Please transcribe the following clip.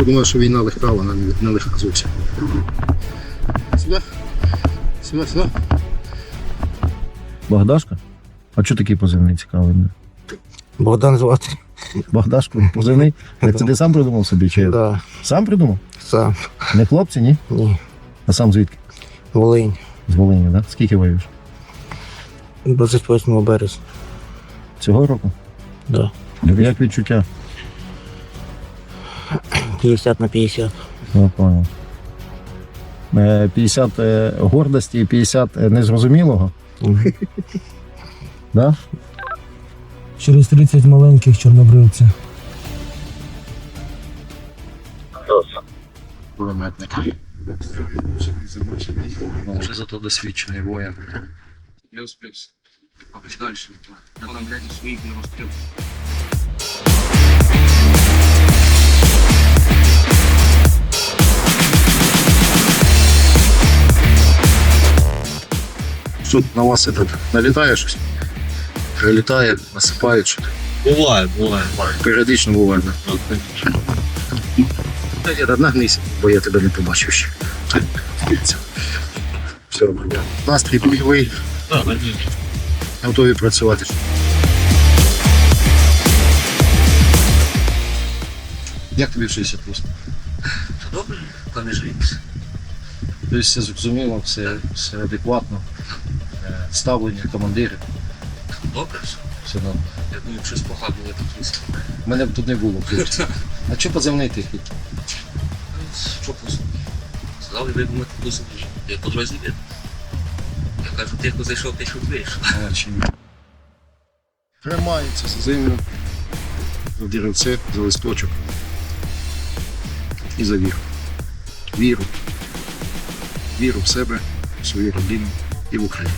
Хто думає, що війна легка, вона не, не легка зовсім. Сюди. Сюди, сюди. Богдашка? А чого такий позивний цікавий? Богдан звати. Богдашку, позивний? Це ти сам придумав собі? Чи Да, сам придумав? сам. Не хлопці, ні? Ні. А сам звідки? Волинь. З Волині, так? Скільки воюєш? 28 березня. Цього року? Да. Як відчуття? 50 на 50. Я понял. Е, 50 е, гордості і 50 е, незрозумілого. Да? Через 30 маленьких чорнобривців. Кулеметник. Вже зато досвідчений воїн. Плюс плюс. Дальше. Блядь, своих не расстрел. Що на вас этот, налітає щось? Прилітає, насипають щось. Бывает, бывает. Періодично буває. да. Та ні, нагнися, бо я тебе не побачив ще. Все. Все нормально. Настрій бойовий, Да, конечно. готові працювати. Як тобі в 60 плюс? Добре, там не живіться. Тобто все зрозуміло, все, все адекватно. Ставлення командирів, Добре все. все нормально. Я думаю, щось погано не такі. Мене б тут не було. А що позивний тихий? Що просто? Сказали, ви думаєте, плюс Я подрозділі. Я кажу, тихо зайшов, тихо вийшов. А, чи ні? Тримається за землю, за деревце, за листочок. І за віру. Віру. Віру в себе, в свою родину і в Україну.